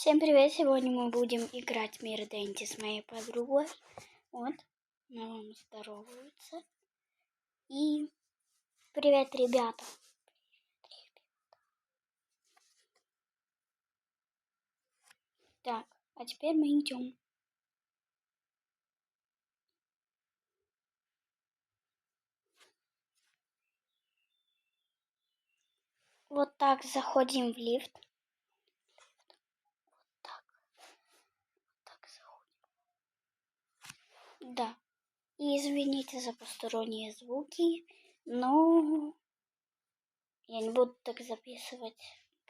Всем привет! Сегодня мы будем играть в Мир Дэнди с моей подругой. Вот, она вам здоровается. И привет, ребята! Так, а теперь мы идем. Вот так заходим в лифт. Так. Так заходим. Да. И извините за посторонние звуки, но я не буду так записывать,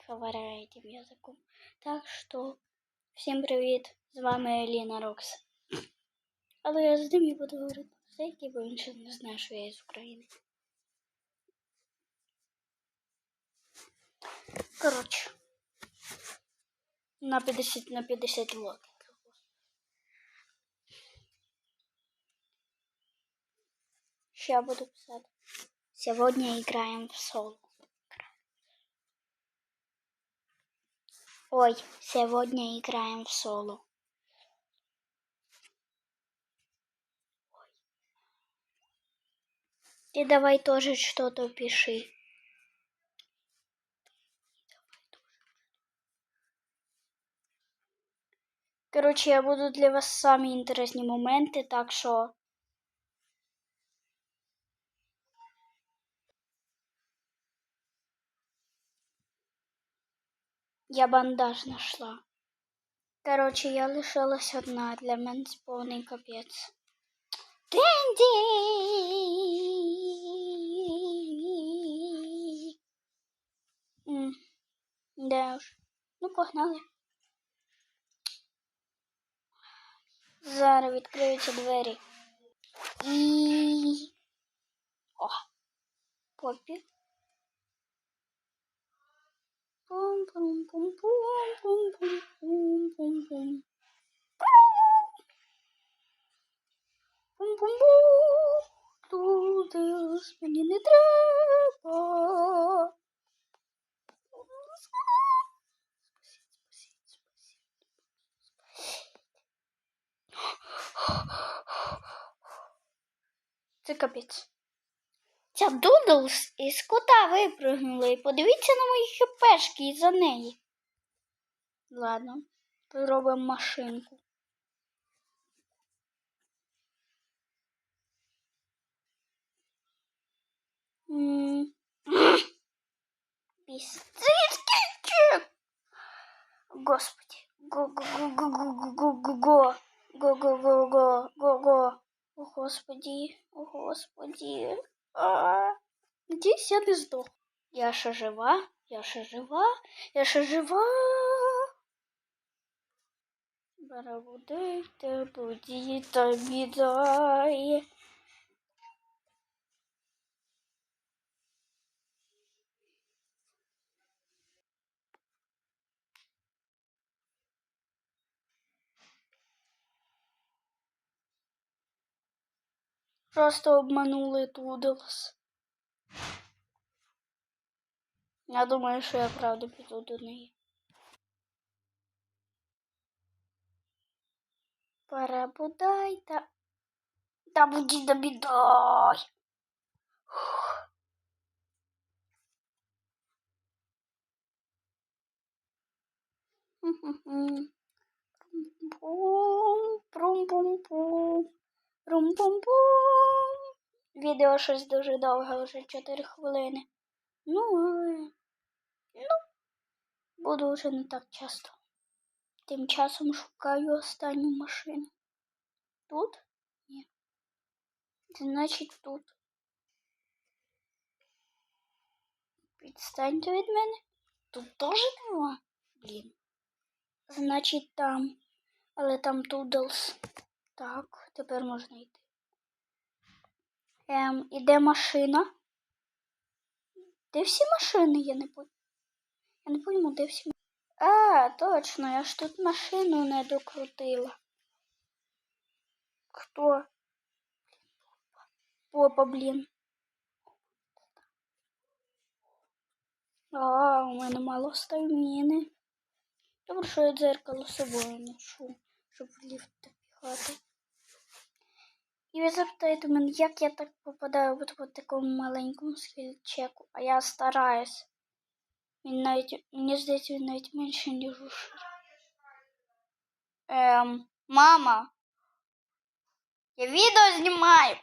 говоря этим языком. Так що всім привіт! З вами Еліна Рокс. Але я з ним не буду говорити по-російськи, бо він ще не знає, що я з України. Коротше. На 50 на 50 локів. Що я буду писати? Сьогодні граємо в соло. Ой, сегодня играем в соло. Ой. Ты давай тоже что-то пиши. Короче, я буду для вас самі інтересні моменти, так що. Я бандаж нашла. Короче, я лишилась одна. Для мене це повний капець. М, Де уж? Ну, погнали. Зараз відкриються двері. І. О! Попі. Пум -пум -пум Туди ж мені не треба. Це капець. Ця Дудлс із кута випрыгнула і подивіться на мої хпшки із-за неї. Ладно, зробимо машинку. М. Господи. Го-го-го-го-го-го-го-го. Го-го-го-го-го-го. О, Господи, о, Господи. А, надеюсь, я не сдох. Яша жива, Яша жива, Яша жива. Барабудайте, будите, бедай. Просто обманули Тудлс. Я думаю, що я правда піду до неї. Парабудай та. Та буді да бідай. Прум-пум-пум. Рум-пум-пум. Відео щось дуже довге, вже 4 хвилини. Ну, але... Ну, буду вже не так часто. Тим часом шукаю останню машину. Тут? Ні. Значить тут. Відстаньте від мене. Тут теж нема. Блін. Значить там. Але там Тудлс. Так, тепер можна йти. Ем, іде машина. Де всі машини? Я не пойму. Я не пойму, де всі машини. А, точно, я ж тут машину не докрутила. Хто? Попа, блін. А, у мене мало стаміни. Добре, що я дзеркало з собою ношу, щоб в ліфт піхати. І ви запитаєте мене, як я так попадаю от по такому маленькому схильчеку, а я стараюсь. Він навіть, мені здається, він навіть менше, ніж уші. Ем, мама, я відео знімаю.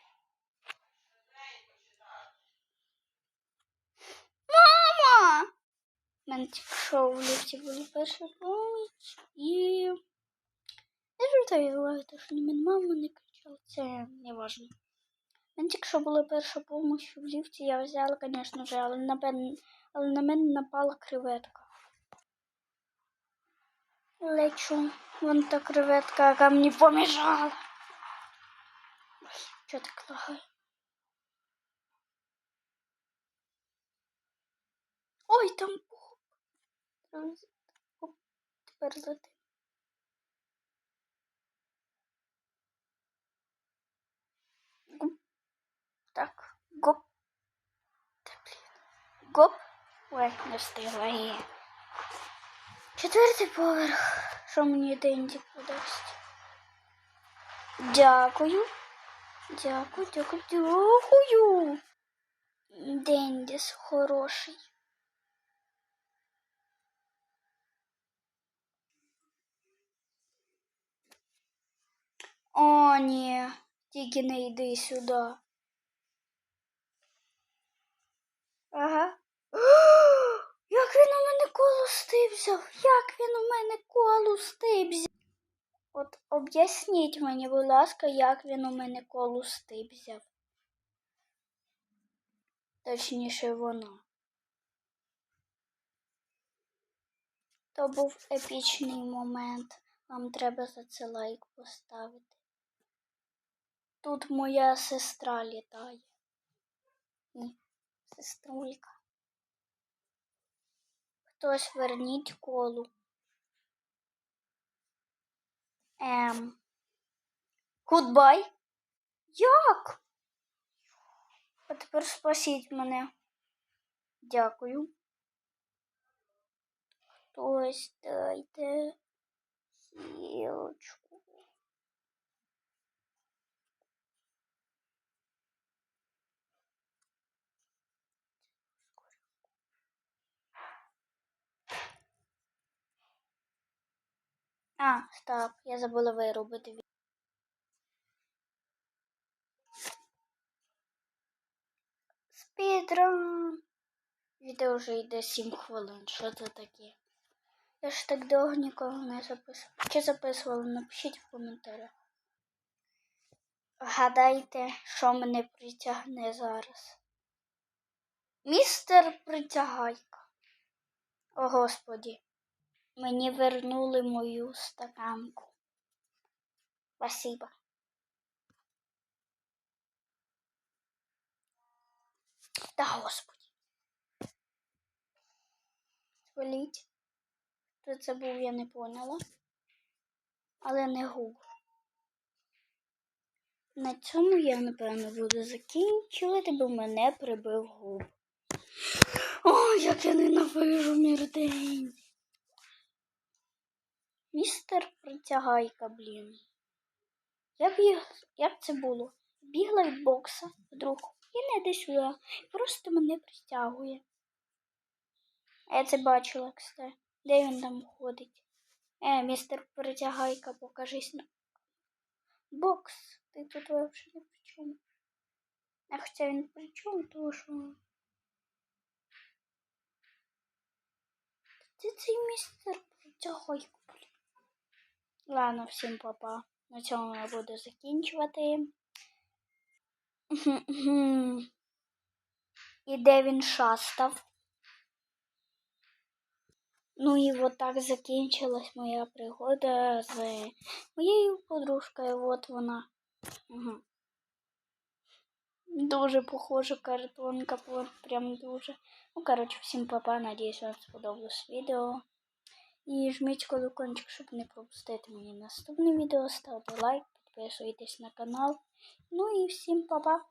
Мама! У мене тільки що в ліфті була перша поміч і. Не звертаю увагу, що ні мене мама не кричала, це не важливо. У мене тільки що була перша помощь в ліфті, я взяла, звісно ж, але на, мен... але на мене напала креветка. Лечу, вон та креветка, яка мені помішала. Ой, що так лагає? Ой, там пух. Оп, Тепер лети. Гоп. Так, гоп. Гоп. Ой, не встигла її. Четвертий поверх. Що мені Денді подасть? Дякую. Дякую, дякую, дякую. Дендіс хороший. О, ні, тільки не йди сюди. Ага. Як він у мене колости взяв? Як він у мене колости взяв? От об'ясніть мені, будь ласка, як він у мене колости взяв. Точніше, вона. То був епічний момент. Вам треба за це лайк поставити. Тут моя сестра літає. Сеструлька. Хтось верніть колу. Ем. Гудбай? Як? А тепер спасіть мене. Дякую. Хтось дайте сілочку. А, стоп, я забула виробити. ві- Спідран. Відео вже йде 7 хвилин. Що це таке? Я ж так довго нікого не записувала. Чи записувала? Напишіть в коментарях. Гадайте, що мене притягне зараз. Містер притягайка. О, Господі. Мені вернули мою стаканку. Спасибо. Та Господі. Сваліть. Хто це був, я не поняла. Але не губ. На цьому я, напевно, буду закінчувати, бо мене прибив губ. Ой, як я ненавижу мірдень. Містер притягайка, блін. Я біг... Як це було? Бігла від бокса вдруг і не йде сюди. Просто мене притягує. Я це бачила, кстати. Де він там ходить? Е, містер притягайка, покажись на. Бокс, ти тут вообще не при чому. А хоча він при чому, тому що. Ти цей містер притягайка. Ладно, всім папа. На цьому я буду закінчувати. І де він шастав? Ну і от так закінчилась моя пригода з моєю подружкою. От вона. Угу. Дуже похожа картонка, прям дуже. Ну, коротше, всім папа. Надіюсь, вам сподобалось відео. І жміть колокольчик, щоб не пропустити мої наступне відео. Ставте лайк, підписуйтесь на канал. Ну і всім па-па!